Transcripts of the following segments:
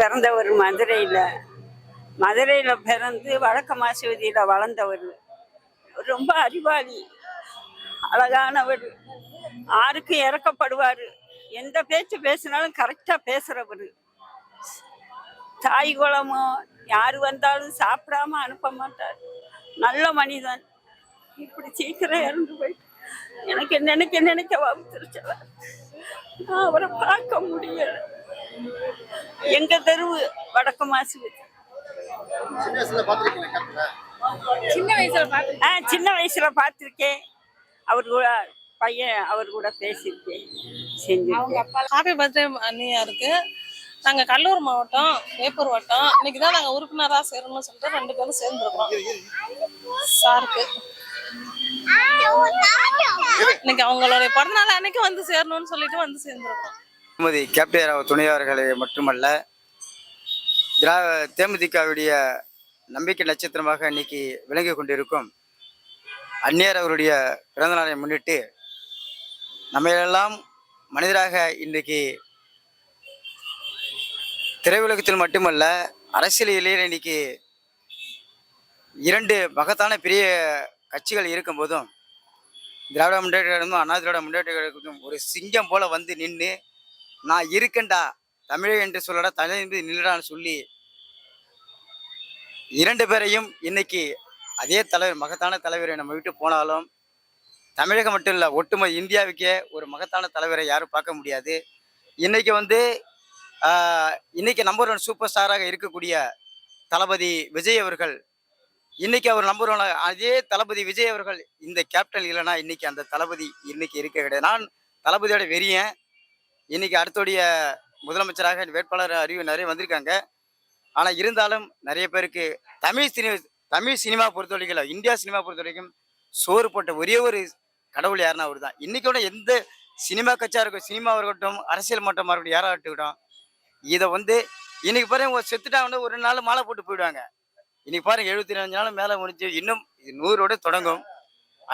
பிறந்தவர் மதுரையில். மதுரையில் பிறந்து வழக்க மாசுவதியில் வளர்ந்தவர். ரொம்ப அறிவாளி அழகானவர். யாருக்கும் இறக்கப்படுவார்? எந்த பேச்சு பேசினாலும் கரெக்டாக பேசுகிறவர் தாய் குளமோ யார் வந்தாலும் சாப்பிடாம அனுப்ப மாட்டார். நல்ல மனிதன். இப்படி சீக்கிரம் இறந்து போயிட்டு எனக்கு நினைக்க நினைக்க வந்துருச்சல நான் அவரை பார்க்க முடியல. எங்க தெருவு வடக்கு மாசுவதி சின்ன வயசுல ஆ சின்ன வயசுல பார்த்துருக்கேன். அவர் கூட பையன் அவர் கூட பேசியிருக்கேன். அவங்க செஞ்சிருக்கேன் அப்பா ஹாப்பி பர்த்டே அண்ணியா இருக்கு நாங்க கடலூர் மாவட்டம் வேப்பூர் வட்டம். இன்னைக்கு தான் நாங்க உறுப்பினரா சேரணும்னு சொல்லிட்டு ரெண்டு பேரும் சேர்ந்துருக்கோம். சாருக்கு. இன்னைக்கு அவங்களுடைய பிறந்தநாள் அன்னைக்கு வந்து சேரணும்னு சொல்லிட்டு வந்து சேர்ந்துருக்கோம். திருமதி கேப்டன் துணையவர்களை மட்டுமல்ல திரா தேமுதிகவுடைய நம்பிக்கை நட்சத்திரமாக இன்னைக்கு விளங்கி கொண்டிருக்கும் அந்நியர் அவருடைய பிறந்தநாளை முன்னிட்டு நம்மையெல்லாம் மனிதராக இன்றைக்கு திரையுலகத்தில் மட்டுமல்ல அரசியலிலே இன்னைக்கு இரண்டு மகத்தான பெரிய கட்சிகள் இருக்கும்போதும் திராவிட முன்னேற்றங்களும் அண்ணா திராவிட முன்னேற்ற ஒரு சிங்கம் போல வந்து நின்று நான் இருக்கேன்டா. தமிழை என்று சொல்லடா தமிழ் என்பது நில்லடான்னு சொல்லி இரண்டு பேரையும் இன்னைக்கு அதே தலைவர் மகத்தான தலைவரை நம்ம விட்டு போனாலும் தமிழகம் மட்டும் இல்லை ஒட்டுமொத்த இந்தியாவுக்கே ஒரு மகத்தான தலைவரை யாரும் பார்க்க முடியாது. இன்னைக்கு வந்து இன்னைக்கு நம்பர் ஒன் சூப்பர் ஸ்டாராக இருக்கக்கூடிய தளபதி விஜய் அவர்கள் இன்னைக்கு அவர் நம்பர் ஒன் அதே தளபதி விஜய் அவர்கள் இந்த கேப்டன் இல்லைன்னா இன்னைக்கு அந்த தளபதி இன்னைக்கு இருக்க கிடையாது. நான் தளபதியோட வெறியன். இன்னைக்கு அடுத்துடைய முதலமைச்சராக வேட்பாளர் அறிவு நிறைய வந்திருக்காங்க. ஆனால் இருந்தாலும் நிறைய பேருக்கு தமிழ் சினி தமிழ் சினிமா பொறுத்த வரைக்கும் இந்தியா சினிமா பொறுத்த வரைக்கும் சோறு போட்ட ஒரே ஒரு கடவுள் யாருன்னா அவர் தான். இன்னைக்கோட எந்த சினிமா கட்சியாக இருக்கும் சினிமா இருக்கட்டும் அரசியல் மட்டமாக இருக்கட்டும் யாராக இருக்கட்டும் இதை வந்து இன்னைக்கு பாருங்க ஒரு ஒரு நாள் மாலை போட்டு போயிடுவாங்க. இன்னைக்கு பாருங்க எழுபத்தி அஞ்சு நாள் மேலே முடிஞ்சு இன்னும் நூறோட தொடங்கும்.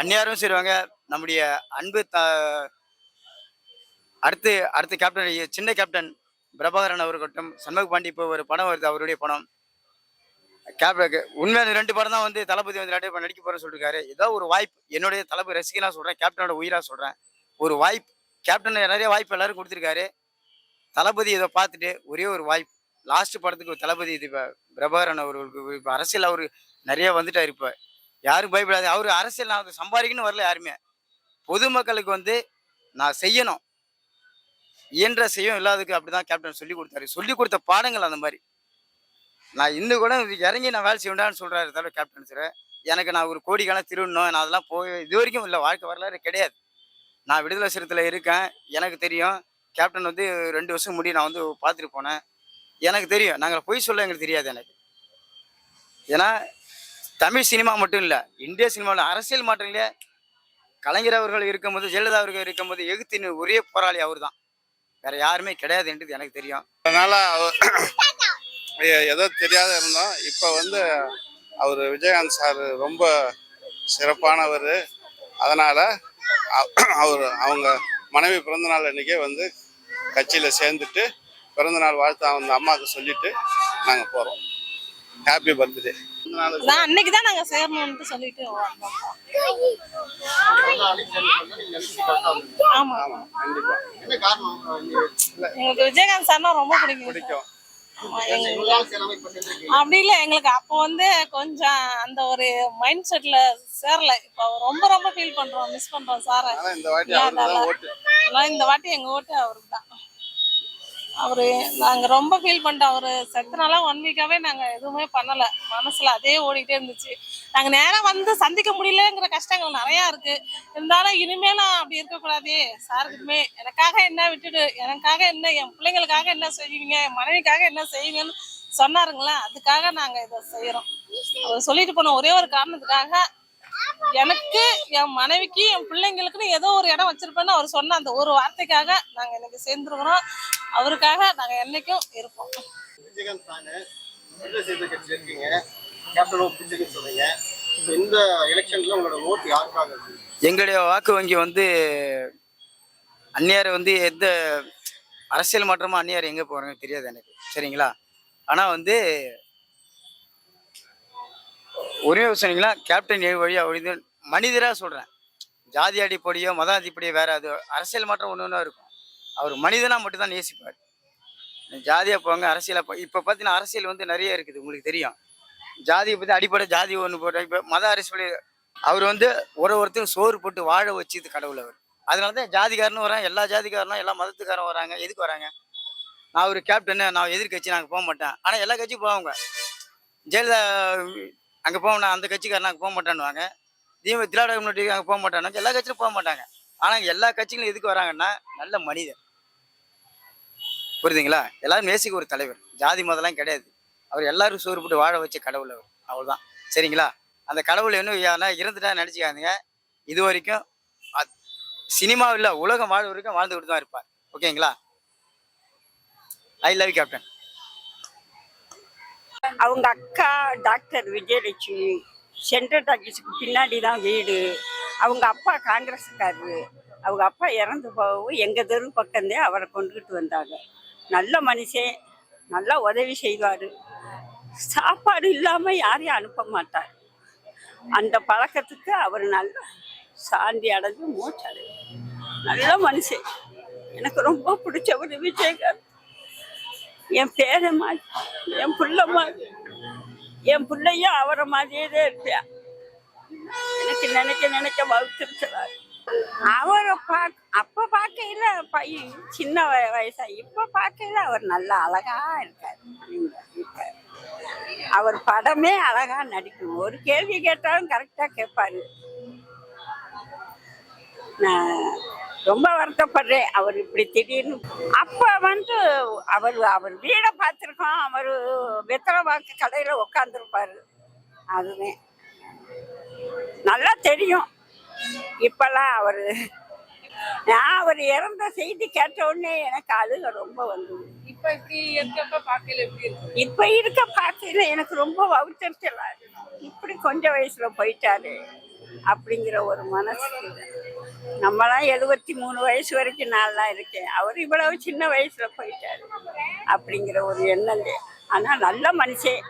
அந்நியாரும் செய்வாங்க நம்முடைய அன்பு த அடுத்து அடுத்து கேப்டன் சின்ன கேப்டன் பிரபாகரன் அவர்கட்டும் சண்முக பாண்டி இப்போ ஒரு படம் வருது அவருடைய படம். கேப்டனுக்கு உண்மையான ரெண்டு படம் தான் வந்து தளபதி வந்து ரெண்டு நடிக்க போறேன்னு சொல்லிருக்காரு. ஏதோ ஒரு வாய்ப்பு என்னுடைய தளபதி ரசிகனா சொல்றேன் கேப்டனோட உயிரா சொல்றேன். ஒரு வாய்ப்பு கேப்டன் நிறைய வாய்ப்பு எல்லாரும் கொடுத்துருக்காரு. தளபதி இதை பார்த்துட்டு ஒரே ஒரு வாய்ப்பு. லாஸ்ட் படத்துக்கு ஒரு தளபதி இது இப்போ பிரபாகரன் அவர்களுக்கு இப்போ அரசியல் அவர் நிறைய வந்துட்டார் இப்போ. யாரும் பயப்படாது அவர் அரசியல் நான் சம்பாதிக்கணும் வரல யாருமே. பொதுமக்களுக்கு வந்து நான் செய்யணும். இயன்ற செய்யும் இல்லாததுக்கு அப்படிதான் கேப்டன் சொல்லி கொடுத்தாரு. சொல்லி கொடுத்த பாடங்கள் அந்த மாதிரி. நான் இன்னும் கூட இறங்கி நான் வேலை செய்யண்டான்னு சொல்றாரு தவிர கேப்டன் சார் எனக்கு நான் ஒரு கோடிக்கான திருடணும். நான் அதெல்லாம் போய் இது வரைக்கும் இல்லை. வாழ்க்கை வரலாறு கிடையாது. நான் விடுதலை சிறுத்தில் இருக்கேன். எனக்கு தெரியும். கேப்டன் வந்து ரெண்டு வருஷம் முடி நான் வந்து பார்த்துட்டு போனேன். எனக்கு தெரியும். நாங்கள் பொய் சொல்ல எங்களுக்கு தெரியாது எனக்கு. ஏன்னா தமிழ் சினிமா மட்டும் இல்லை. இந்திய சினிமாவில் அரசியல் மாற்றங்களே கலைஞர் அவர்கள் இருக்கும்போது ஜெயலலிதா அவர்கள் இருக்கும்போது எகுத்தின் ஒரே போராளி அவர் தான் வேற யாருமே கிடையாதுன்றது எனக்கு தெரியும். அதனால அவ- ஏதோ தெரியாத இருந்தோம். இப்போ வந்து அவர் விஜயகாந்த் சார் ரொம்ப சிறப்பானவர். அதனால அவர் அவங்க மனைவி பிறந்தநாள் அன்றைக்கே வந்து கட்சியில் சேர்ந்துட்டு பிறந்தநாள் வாழ்த்து அந்த அம்மாவுக்கு சொல்லிவிட்டு நாங்கள் போகிறோம் ஹாப்பி பர்த்டே நான் அன்னைக்கு தான் நாங்க சேரணும்னு சொல்லிட்டு ஆமா. எங்களுக்கு விஜயகாந்த் சார்னா ரொம்ப பிடிக்கும். பிடிக்கும். அப்படி இல்லை எங்களுக்கு அப்போ வந்து கொஞ்சம் அந்த ஒரு மைண்ட் செட்ல சேரல. இப்போ ரொம்ப ரொம்ப ஃபீல் பண்றோம் மிஸ் பண்றோம் சாரை இந்த வாட்டி இந்த வாட்டி எங்க ஓட்டு அவருக்கு தான் அவர் நாங்கள் ரொம்ப ஃபீல் பண்ணிட்டோம். அவர் செத்தனால ஒன் வீக்காகவே நாங்கள் எதுவுமே பண்ணலை. மனசில் அதே ஓடிட்டே இருந்துச்சு. நாங்கள் நேராக வந்து சந்திக்க முடியலங்கிற கஷ்டங்கள் நிறையா இருக்குது இருந்தாலும் இனிமேலும் அப்படி இருக்கக்கூடாதே. சாருக்குமே எனக்காக என்ன விட்டுடு? எனக்காக என்ன? என் பிள்ளைங்களுக்காக என்ன செய்வீங்க? என் மனைவிக்காக என்ன செய்வீங்கன்னு சொன்னாருங்களா அதுக்காக நாங்கள் இதை செய்கிறோம் அவர் சொல்லிட்டு போன ஒரே ஒரு காரணத்துக்காக எனக்கு என் மனைவிக்கு என் பிள்ளைங்களுக்குன்னு ஏதோ ஒரு இடம் வச்சிருப்பேன்னு அவர் சொன்ன அந்த ஒரு வார்த்தைக்காக நாங்கள் இன்னைக்கு சேர்ந்துருக்குறோம். அவருக்காக நாங்க என்னைக்கும் இருப்போம். விஜயகாந்த் சொல்றீங்க இந்த எலெக்ஷன்ல உங்களோட ஓட்டு யாருக்காக எங்களுடைய வாக்கு வங்கி வந்து அந்நியார் வந்து எந்த அரசியல் மாற்றமா அந்நியார் எங்கே போகிறாங்க தெரியாது எனக்கு. சரிங்களா? ஆனால் வந்து ஒரே ஒரு சொன்னீங்களா கேப்டன் ஏழு வழியா ஒழிந்து மனிதராக சொல்கிறேன் ஜாதி அடிப்படையோ மத அடிப்படையோ வேற அது அரசியல் மாற்றம் ஒன்று ஒன்றா இருக்கும். அவர் மனிதனாக மட்டும்தான் நேசிப்பார். ஜாதியாக போங்க அரசியலாக போ. இப்போ பார்த்தீங்கன்னா அரசியல் வந்து நிறைய இருக்குது உங்களுக்கு தெரியும். ஜாதியை பற்றி அடிப்படை ஜாதி ஒன்று போட்டோம் இப்போ மத அரசியல் அவர் வந்து ஒரு ஒருத்தரும் சோறு போட்டு வாழ வச்சுது கடவுள் அவர். அதனால தான் ஜாதிக்காரனும் வராங்க எல்லா ஜாதிக்காரனும் எல்லா மதத்துக்காரரும் வராங்க. எதுக்கு வராங்க? நான் ஒரு கேப்டன் நான் எதிர்கட்சி நாங்கள் போக மாட்டேன். ஆனால் எல்லா கட்சியும் போவாங்க. ஜெயலலிதா அங்கே போகணும் அந்த கட்சிக்காரன் அங்கே போக மாட்டேன்னுவாங்க. தீப திராவிட முன்னாடி அங்கே போக மாட்டேன்னு எல்லா கட்சியிலும் போக மாட்டாங்க. ஆனால் எல்லா கட்சிகளும் எதுக்கு வராங்கன்னா நல்ல மனிதன். புரியுதுங்களா? எல்லாரும் நேசிக்க ஒரு தலைவர். ஜாதி மதம்லாம் கிடையாது. அவர் எல்லாரும் சோறு போட்டு வாழ வச்ச கடவுள் அவர். அவ்வளோதான் சரிங்களா? அந்த கடவுள் என்ன யாருன்னா இறந்துட்டா நினச்சிக்காதுங்க. இது வரைக்கும் சினிமாவில் உலகம் வாழ வரைக்கும் வாழ்ந்துக்கிட்டு தான் இருப்பார். ஓகேங்களா? ஐ லவ் கேப்டன் அவங்க அக்கா டாக்டர் விஜயலட்சுமி சென்ட்ரல் டாக்கீஸுக்கு பின்னாடி தான் வீடு. அவங்க அப்பா காங்கிரஸ்காரரு. அவங்க அப்பா இறந்து போகவும் எங்கள் தெரு பக்கம்தே அவரை கொண்டுகிட்டு வந்தாங்க. நல்ல மனுஷன் நல்லா உதவி செய்வார். சாப்பாடு இல்லாமல் யாரையும் அனுப்ப மாட்டார். அந்த பழக்கத்துக்கு அவர் நல்லா சாந்தி அடைஞ்சு மூச்சடை நல்ல மனுஷன். எனக்கு ரொம்ப பிடிச்சவர் விஜயகாந்த். என் பேரை மாதிரி என் புள்ள மாதிரி என் பிள்ளையும் அவரை மாதிரியே தான் இருப்பேன். எனக்கு நினைக்க நினைக்க வகுத்துருக்கிறார். அவரை பார்க்க அப்போ பார்க்கையில பையன் சின்ன வய- வயசா இப்போ பார்க்கையில அவர் நல்லா அழகா இருக்கார். இருக்கார் அவர் படமே அழகா நடிக்கும். ஒரு கேள்வி கேட்டாலும் கரெக்டாக கேட்பாரு. நான் ரொம்ப வருத்தப்படுறேன். அவர் இப்படி திடீர்னு அப்ப வந்து அவர் அவர் வீடை பார்த்துருக்கோம். அவர் வெத்தலை வாக்கு கடையில உட்காந்துருப்பாரு அதுவே. நல்லா தெரியும். இப்பெல்லாம் அவர் நான் அவர் இறந்த செய்தி கேட்ட உடனே எனக்கு அழுக ரொம்ப வந்தது இப்ப இப்படி இருக்கப்ப பார்க்கல எப்படி இப்ப இருக்க பார்க்கையில எனக்கு ரொம்ப வவுத்தறிச்சலா இருக்கு. இப்படி கொஞ்ச வயசுல போயிட்டாரு அப்படிங்கிற ஒரு மனசு நம்மளாம் எழுபத்தி மூணு வயசு வரைக்கும் நான்லாம் இருக்கேன். அவர் இவ்வளவு சின்ன வயசுல போயிட்டாரு அப்படிங்கிற ஒரு எண்ணம் ஆனா நல்ல மனுஷன்.